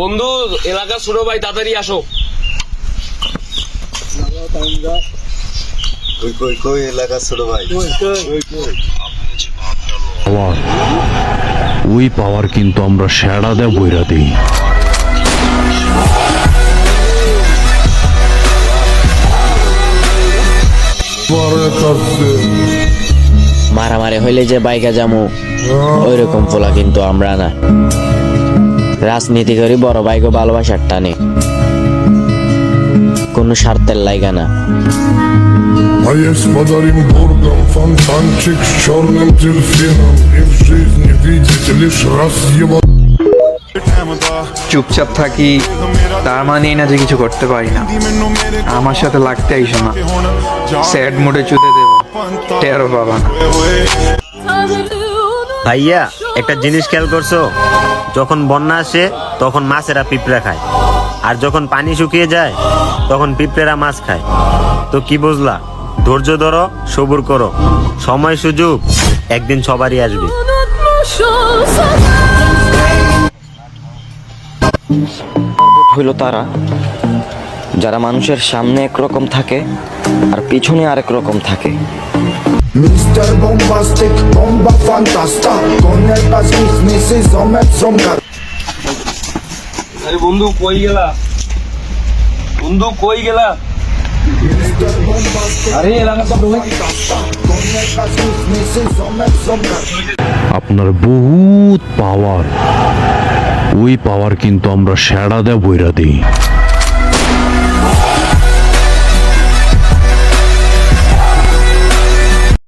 বন্ধু এলাকা ছোট ভাই তাড়াতাড়ি আসো। কই কই কই এলাকার ছোট ভাই? পাওয়ার ওই পাওয়ার কিন্তু আমরা সেরা দেয় বইরা দিই। মারামারি হইলে যে বাইকা যামু ওই রকম পোলা কিন্তু আমরা না। রাজনীতি করি বড় বাইকে ভালোবাসার টানে কোনো স্বার্থের লাইগা না А есть подарим бургам фонтанчик с черным дельфином И в жизни видеть лишь раз его চুপচাপ থাকি তার মানে এই না যে কিছু করতে পারি না আমার সাথে লাগতে আইসো না স্যাড মুডে চুতে দেবো টেরো পাবা না ভাইয়া একটা জিনিস খেয়াল করছো যখন বন্যা আসে, তখন মাছেরা পিঁপড়া খায়। আর যখন পানি শুকিয়ে যায়, তখন পিঁপড়েরা মাছ খায়। তো কি বুঝলা? ধৈর্য ধরো, সবুর করো। সময় সুযোগ, একদিন সবারই আসবে। হইল তারা, যারা মানুষের সামনে একরকম থাকে আর পিছনে আরেক রকম থাকে। Mr. Bombastic, bomba fantasta Con el pasis, misi, zomet, zomka আরে বন্ধু কই গেলা বন্ধু কই গেলা আরে zomet, zomka আপনার বহুত পাওয়ার ওই পাওয়ার কিন্তু আমরা সেরা দেয় বইরা দিই